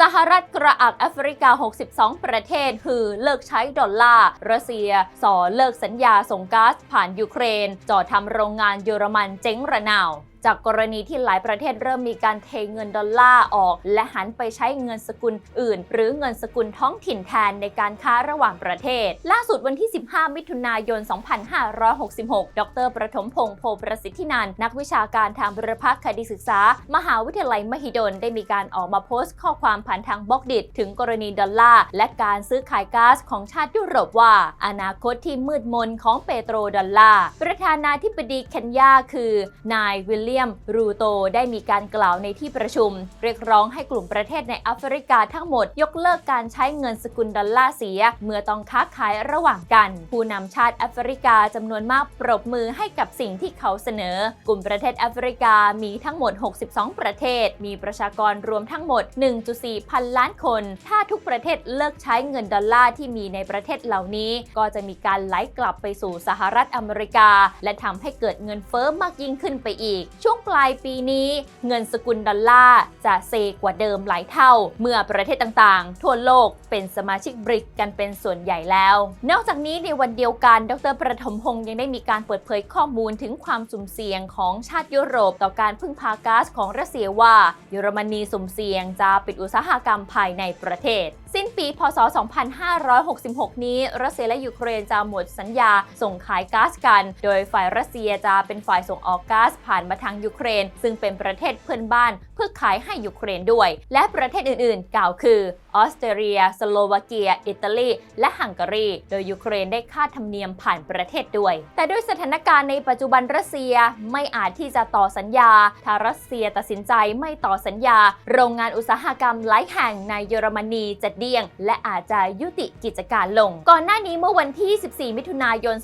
สหรัฐกระอักแอฟริกา 62 ประเทศ คือเลิกใช้ดอลลาร์ รัสเซีย สอเลิกสัญญาส่งก๊าซผ่านยูเครน จอดทำโรงงานเยอรมันเจ๊งระนาว จากกรณีที่หลายประเทศเริ่มมีการเทเงินดอลลาร์ออก และหันไปใช้เงินสกุลอื่น หรือเงินสกุลท้องถิ่นแทนในการค้าระหว่างประเทศ ล่าสุดวันที่ 15 มิถุนายน 2566 ดร ประถมพงษ์โพประสิทธินันนักวิชาการทางบุรพคดีศึกษา มหาวิทยาลัยมหิดลได้มีการออกมาโพสต์ข้อความผ่านทางบล็อกดิถึงกรณีดอลลาร์และการซื้อขายก๊าซของชาติยุโรปว่า อนาคตที่มืดมนของเปโตรดอลลาร์ประธานาธิบดีเคนยาคือ นายวิลเลียม รูโต ได้มีการกล่าวในที่ประชุม เรียกร้องให้กลุ่มประเทศในแอฟริกาทั้งหมด ยกเลิกการใช้เงินสกุลดอลลาร์เสีย เมื่อต้องค้าขายระหว่างกัน ผู้นำชาติแอฟริกาจำนวนมากปรบมือให้กับสิ่งที่เขาเสนอ กลุ่มประเทศแอฟริกามีทั้งหมด 62 ประเทศ มีประชากรรวมทั้งหมด 1.4 พันล้านคน ถ้าทุกประเทศเลิกใช้เงินดอลลาร์ที่มีในประเทศเหล่านี้ ก็จะมีการไหลกลับไปสู่สหรัฐอเมริกา และทำให้เกิดเงินเฟ้อมากยิ่งขึ้นไปอีกช่วงปลายปีนี้เงินสกุลดอลลาร์จะเซกว่าเดิมหลายเท่า เมื่อประเทศต่างๆ ทั่วโลกเป็นสมาชิกบริกกันเป็นส่วนใหญ่แล้ว นอกจากนี้ในวันเดียวกันดรประถมพงษ์ยังได้มีการเปิดเผยข้อมูลถึงความสุ่มเสี่ยงของชาติยุโรปต่อการพึ่งพาก๊าซของรัสเซียว่าเยอรมนีสุ่มเสี่ยงจะปิดอุตสาหกรรมภายในประเทศสิ้นปี พศ 2566 นี้ รัสเซียและยูเครนจะหมดสัญญาส่งขายก๊าซกัน โดยฝ่ายรัสเซียจะเป็นฝ่ายส่งออกก๊าซผ่านมาทางยูเครน ซึ่งเป็นประเทศเพื่อนบ้านเพื่อขายให้ยูเครนด้วย และประเทศอื่นๆ กล่าวคือ ออสเตรเลีย สโลวาเกีย อิตาลี และฮังการี โดยยูเครนได้ค่าธรรมเนียมผ่านประเทศด้วย แต่ด้วยสถานการณ์ในปัจจุบันรัสเซียไม่อาจที่จะต่อสัญญา ถ้ารัสเซียตัดสินใจไม่ต่อสัญญา โรงงานอุตสาหกรรมหลายแห่งในเยอรมนีจะเดี้ยง และอาจจะยุติกิจการลง ก่อนหน้านี้เมื่อวันที่ 14 มิถุนายน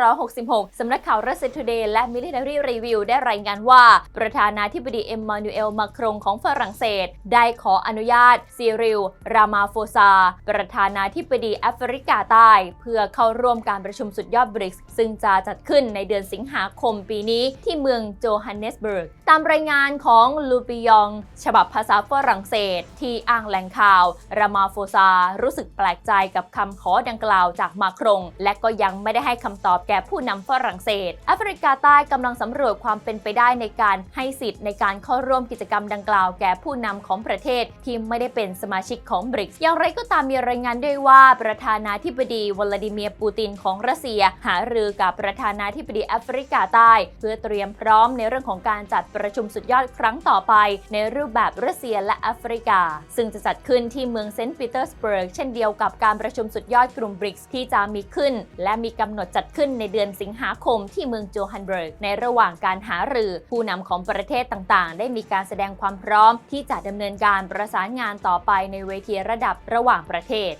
2566 สำนักข่าวรัสเซีย Today และ Military Review ได้รายงานว่า ประธานาธิบดีเอ็มมานูเอลมาครงของฝรั่งเศส ได้ขออนุญาตซีริลรามาโฟซา ประธานาธิบดีแอฟริกาใต้ เพื่อเข้าร่วมการประชุมสุดยอดบริกส์ซึ่งจะจัดขึ้นในเดือนสิงหาคมปีนี้ที่เมืองโจฮันเนสเบิร์ก ตามรายงานของลูปิยอง ฉบับภาษาฝรั่งเศส ที่อ้างแหล่งข่าว รามาโฟซา รู้สึกแปลกใจกับคำขอดังกล่าวจากมาครง และก็ยังไม่ได้ให้คำตอบแก่ผู้นำฝรั่งเศส แอฟริกาใต้กำลังสำรวจความเป็นไปได้ในการให้สิทธิ์ในการเข้าร่วมกิจกรรมดังกล่าวแก่ผู้นำของประเทศที่ไม่ได้เป็นสมาชิกของบริกอย่างไรก็ตามมีรายงานด้วยว่าประธานาธิบดีวลาดิเมียร์ปูตินของรัสเซีย หารือกับประธานาธิบดีแอฟริกาใต้ เพื่อเตรียมพร้อมในเรื่องของการจัดประชุมสุดยอดครั้งต่อไป ในรูปแบบรัสเซียและแอฟริกา ซึ่งจะจัดขึ้นที่เมืองเซนต์ปีเตอร์สเบิร์กเช่นเดียวกับการประชุมสุดยอดกลุ่มบริกส์ที่จะมีขึ้น และมีกำหนดจัดขึ้นในเดือนสิงหาคมที่เมืองโจฮันเบิร์กในระหว่างการหารือ ผู้นำของประเทศต่างๆ ได้มีการแสดงความพร้อมที่จะดำเนินการประสานงานต่อไปในเวทีระดับระหว่างประเทศ